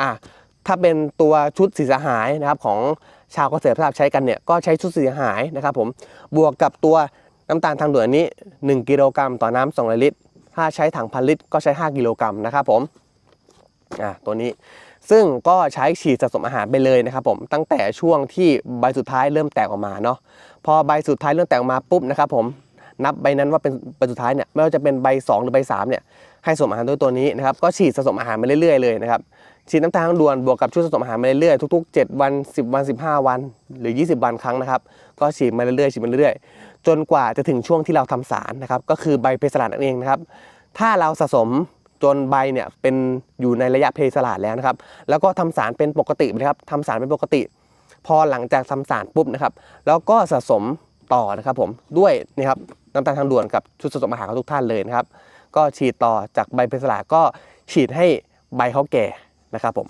อะถ้าเป็นตัวชุดสีสหายนะครับของชาวเกษตรพัฒนาใช้กันเนี่ยก็ใช้ชุดสีสหายนะครับผมบวกกับตัวน้ำตาลทางด่วนอันนี้ 1 กิโลกรัมต่อน้ำ2ลิตร ถ้าใช้ถังพันลิตรก็ใช้ 5 กิโลกรัมนะครับผมอะตัวนี้ซึ่งก็ใช้ฉีดสะสมอาหารไปเลยนะครับผมตั้งแต่ช่วงที่ใบสุดท้ายเริ่มแตกออกมาเนาะพอใบสุดท้ายเริ่มแตกออกมาปุ๊บนะครับผมนับใบนั้นว่าเป็นใบสุดท้ายเนี่ยไม่ว่าจะเป็นใบ 2 หรือใบ3เนี่ยให้สะสมอาหารด้วยตัวนี้นะครับก็ฉีดสะสมอาหารไปเรื่อยๆเลยนะครับ ฉีดน้ำตาลทางด่วนบวกกับชุดสะสมอาหารมาเรื่อยๆทุกๆ 7 วัน 10 วัน 15 วัน หรือ 20 วันครั้งนะครับ ก็ฉีดมาเรื่อยๆฉีดมาเรื่อยๆ จนกว่าจะถึงช่วงที่เราทำสารนะครับ ก็คือใบเพสลาดนั่นเองนะครับ ถ้าเราสะสมจนใบเนี่ยเป็นอยู่ในระยะเพสลาดแล้วนะครับ แล้วก็ทำสารเป็นปกตินะครับทำสารเป็นปกติ พอหลังจากทำสารปุ๊บนะครับ แล้วก็สะสมต่อนะครับผมด้วยนี่ครับน้ำตาลทางด่วนกับชุดสะสมอาหารของทุกท่านเลยนะครับ ก็ฉีดต่อจากใบเพสลาก็ฉีดให้ใบเขาแก่ นะครับผม